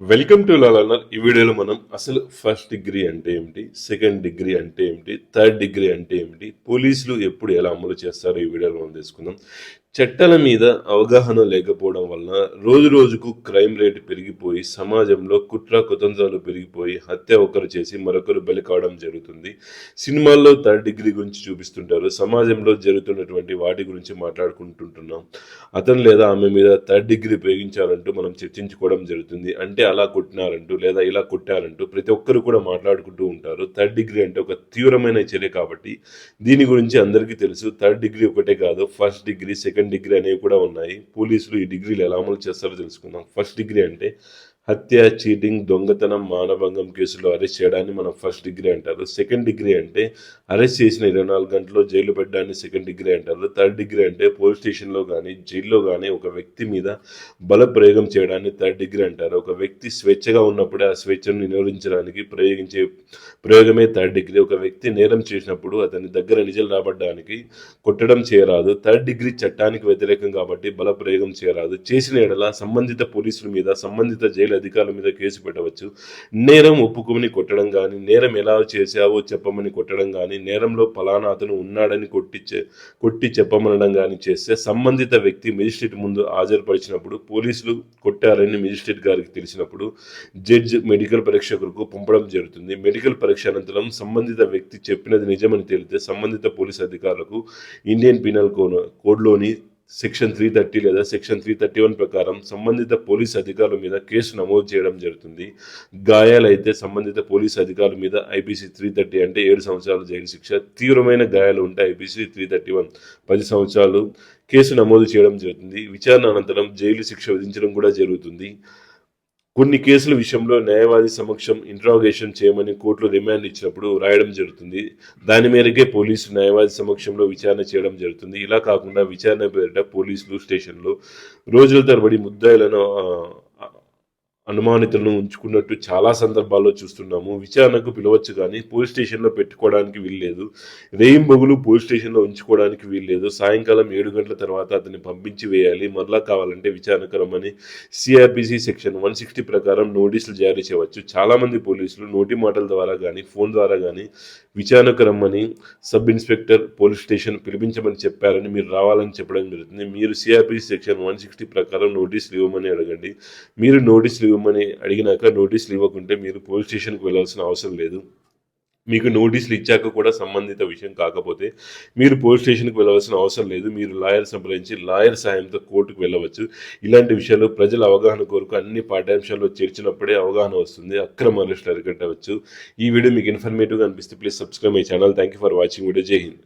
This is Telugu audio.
వెల్కమ్ టు లాలన్నర్ ఈ వీడియోలో మనం అసలు ఫస్ట్ డిగ్రీ అంటే ఏమిటి సెకండ్ డిగ్రీ అంటే ఏమిటి థర్డ్ డిగ్రీ అంటే ఏమిటి పోలీసులు ఎప్పుడు ఎలా అమలు చేస్తారో ఈ వీడియోలో మనం తెలుసుకుందాం. చట్టాల మీద అవగాహన లేకపోవడం వలన రోజు రోజుకు క్రైమ్ రేట్ పెరిగిపోయి సమాజంలో కుట్ర కుతంత్రాలు పెరిగిపోయి హత్య ఒకరు చేసి మరొకరు బలి కావడం జరుగుతుంది. సినిమాల్లో థర్డ్ డిగ్రీ గురించి చూపిస్తుంటారు. సమాజంలో జరుగుతున్నటువంటి వాటి గురించి మాట్లాడుకుంటుంటున్నాం. అతను లేదా ఆమె మీద థర్డ్ డిగ్రీ ఉపయోగించాలంటూ మనం చర్చించుకోవడం జరుగుతుంది. అంటే అలా కొట్టినారంటూ లేదా ఇలా కొట్టారంటూ ప్రతి ఒక్కరు కూడా మాట్లాడుకుంటూ ఉంటారు. థర్డ్ డిగ్రీ అంటే ఒక తీవ్రమైన చర్య కాబట్టి దీని గురించి అందరికీ తెలుసు. థర్డ్ డిగ్రీ ఒకటే కాదు ఫస్ట్ డిగ్రీ సెకండ్ డిగ్రీ అనేవి కూడా ఉన్నాయి. పోలీసులు ఈ డిగ్రీలు ఎలా అమలు చేస్తారో తెలుసుకుందాం. ఫస్ట్ డిగ్రీ అంటే హత్య చీటింగ్ దొంగతనం మానభంగం కేసులో అరెస్ట్ చేయడాన్ని మనం ఫస్ట్ డిగ్రీ అంటారు. సెకండ్ డిగ్రీ అంటే అరెస్ట్ చేసిన ఇరవై నాలుగు గంటల్లో జైలు పెట్టడాన్ని సెకండ్ డిగ్రీ అంటారు. థర్డ్ డిగ్రీ అంటే పోలీస్ స్టేషన్లో కానీ జైల్లో కానీ ఒక వ్యక్తి మీద బల ప్రయోగం చేయడాన్ని థర్డ్ డిగ్రీ అంటారు. ఒక వ్యక్తి స్వేచ్ఛగా ఉన్నప్పుడే ఆ స్వేచ్ఛను నిరోధించడానికి ప్రయోగించే ప్రయోగమే థర్డ్ డిగ్రీ ఒక వ్యక్తి నేరం చేసినప్పుడు అతని దగ్గర నిజం రాబడ్డానికి కొట్టడం చేయరాదు. థర్డ్ డిగ్రీ చట్టానికి వ్యతిరేకం కాబట్టి బల ప్రయోగం చేయరాదు. చేసిన ఎడల సంబంధిత పోలీసుల మీద సంబంధిత జైలు అధికారుల మీద కేసు పెట్టవచ్చు. నేరం ఒప్పుకోమని కొట్టడం కానీ నేరం ఎలా చేశావో చెప్పమని కొట్టడం కానీ నేరంలో ఫలానా అతను ఉన్నాడని కొట్టి కొట్టి చెప్పమనడం కానీ చేస్తే సంబంధిత వ్యక్తి మెజిస్ట్రేట్ ముందు హాజరుపరిచినప్పుడు పోలీసులు కొట్టారని మెజిస్ట్రేట్ గారికి తెలిసినప్పుడు జడ్జ్ మెడికల్ పరీక్షకులకు పంపడం జరుగుతుంది. మెడికల్ పరీక్ష అనంతరం సంబంధిత వ్యక్తి చెప్పినది నిజమని తేలితే సంబంధిత పోలీస్ అధికారులకు ఇండియన్ పీనల్ కోడ్ కోడ్లోని సెక్షన్ త్రీ థర్టీ లేదా సెక్షన్ త్రీ థర్టీ వన్ ప్రకారం సంబంధిత పోలీస్ అధికారుల మీద కేసు నమోదు చేయడం జరుగుతుంది. గాయాలైతే సంబంధిత పోలీస్ అధికారుల మీద ఐపీసీ త్రీ థర్టీ అంటే ఏడు సంవత్సరాలు జైలు శిక్ష తీవ్రమైన గాయాలు ఉంటే ఐపీసీ త్రీ థర్టీ వన్. పది సంవత్సరాలు కేసు నమోదు చేయడం జరుగుతుంది. విచారణ అనంతరం జైలు శిక్ష విధించడం కూడా జరుగుతుంది. కొన్ని కేసుల విషయంలో న్యాయవాది సమక్షం ఇంట్రాగేషన్ చేయమని కోర్టులో రిమాండ్ ఇచ్చినప్పుడు రాయడం జరుగుతుంది. దాని మేరకే పోలీసు న్యాయవాది సమక్షంలో విచారణ చేయడం జరుగుతుంది. ఇలా కాకుండా విచారణ పేరిట పోలీసులు స్టేషన్లో రోజుల తరబడి ముద్దాయిలను అనుమానితులను ఉంచుకున్నట్టు చాలా సందర్భాల్లో చూస్తున్నాము. విచారణకు పిలవచ్చు కానీ పోలీస్ స్టేషన్లో పెట్టుకోవడానికి వీల్లేదు. రేయింబొగులు పోలీస్ స్టేషన్లో ఉంచుకోవడానికి వీల్లేదు. సాయంకాలం ఏడు గంటల తర్వాత అతన్ని పంపించి వేయాలి. మరలా కావాలంటే విచారణకు రమ్మని సిఆర్పిసి సెక్షన్ వన్ సిక్స్టీ ప్రకారం నోటీసులు జారీ చేయవచ్చు. చాలామంది పోలీసులు నోటి మాటల ద్వారా కానీ ఫోన్ ద్వారా కానీ విచారణకు రమ్మని సబ్ ఇన్స్పెక్టర్ పోలీస్ స్టేషన్ పిలిపించమని చెప్పారని మీరు రావాలని చెప్పడం జరుగుతుంది. మీరు సిఆర్పిసి సెక్షన్ వన్ సిక్స్టీ ప్రకారం నోటీసులు ఇవ్వమని అడగండి. మీరు నోటీసులు ఇవ్వమని అడిగినాక నోటీసులు ఇవ్వకుంటే మీరు పోలీస్ స్టేషన్కి వెళ్ళాల్సిన అవసరం లేదు. మీకు నోటీసులు ఇచ్చాక కూడా సంబంధిత విషయం కాకపోతే మీరు పోలీస్ స్టేషన్కి వెళ్ళవలసిన అవసరం లేదు. మీరు లాయర్ సంప్రదించి లాయర్ సాయంతో కోర్టుకు వెళ్ళవచ్చు. ఇలాంటి విషయాలు ప్రజల అవగాహన కొరకు అన్ని పాఠ్యాంశాల్లో చేర్చినప్పుడే అవగాహన వస్తుంది. అక్రమ అరెస్టులు అరికట్టవచ్చు. ఈ వీడియో మీకు ఇన్ఫర్మేటివ్గా అనిపిస్తే please subscribe my channel. Thank you for watching. Video జై హింద్.